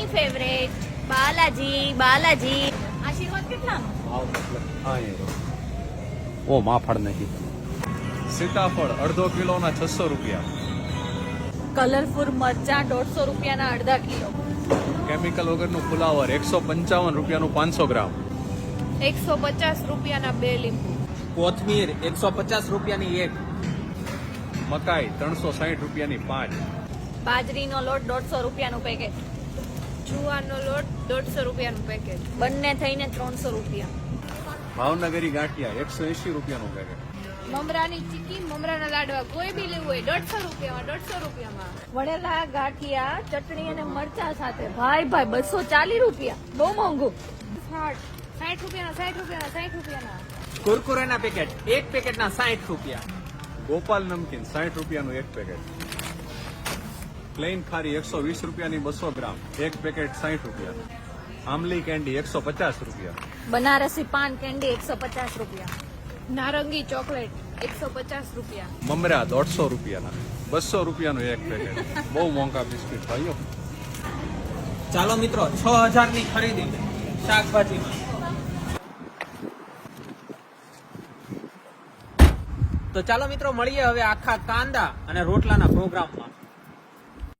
બધાની ફેવરેટ બાલાજી બાલાજી. આશીર્વાદ કેટલાનો? ઓ માફળ નથી સીતાફળ અડધો કિલોના છસો રૂપિયા. કલરફુલ મરચા દોઢસો રૂપિયાના અડધા કિલો. કેમિકલ વગરનું ફુલાવર એકસો પંચાવન રૂપિયાનું પાંચસો ગ્રામ. એકસો પચાસ રૂપિયાના બે લીંબુ. કોથમીર એકસો પચાસ રૂપિયાની એક. મકાઈ ત્રણસો સાહીઠ રૂપિયાની પાંચ. બાજરીનો લોટ દોઢસો રૂપિયાનું પેકેટ જુવારનો લોટ દોઢસો રૂપિયાનું પેકેટ બંને થઈને ત્રણસો રૂપિયા. ભાવનગરી ગાંઠિયા એકસો એસી રૂપિયાનું પેકેટ મમરાની ચીકી મમરાના લાડવા કોઈ બી લેવું હોય દોઢસો રૂપિયામાં દોઢસો રૂપિયામાં. વણેલા ગાંઠિયા ચટણી અને મરચા સાથે. ભાઈ ભાઈ બસો ચાલીસ રૂપિયા. બહુ મોંઘું. સાઠ સાઠ રૂપિયાના સાઠ રૂપિયાના સાઠ રૂપિયાના. કુરકુરેના પેકેટ એક પેકેટના સાઠ રૂપિયા. ગોપાલ નમકીન સાઠ રૂપિયાનું એક પેકેટ પ્લેન ખારી એકસો વીસ રૂપિયાની બસો ગ્રામ. એક પેકેટ સાહીઠ રૂપિયા. આમલી કેન્ડી એકસો પચાસ રૂપિયા. બનારસી પાન કેન્ડી એકસો પચાસ રૂપિયા. નારંગી ચોકલેટ એકસો પચાસ રૂપિયા. મમરા દોઢસો રૂપિયાના. બસો રૂપિયાનું એક પેકેટ. બહુ મોંઘા બિસ્કિટ ભાઈઓ. ચાલો મિત્રો છ હજારની ખરીદી. શાકભાજીમાં. તો ચાલો મિત્રો મળીએ હવે આખા કાંદા અને રોટલાના પ્રોગ્રામ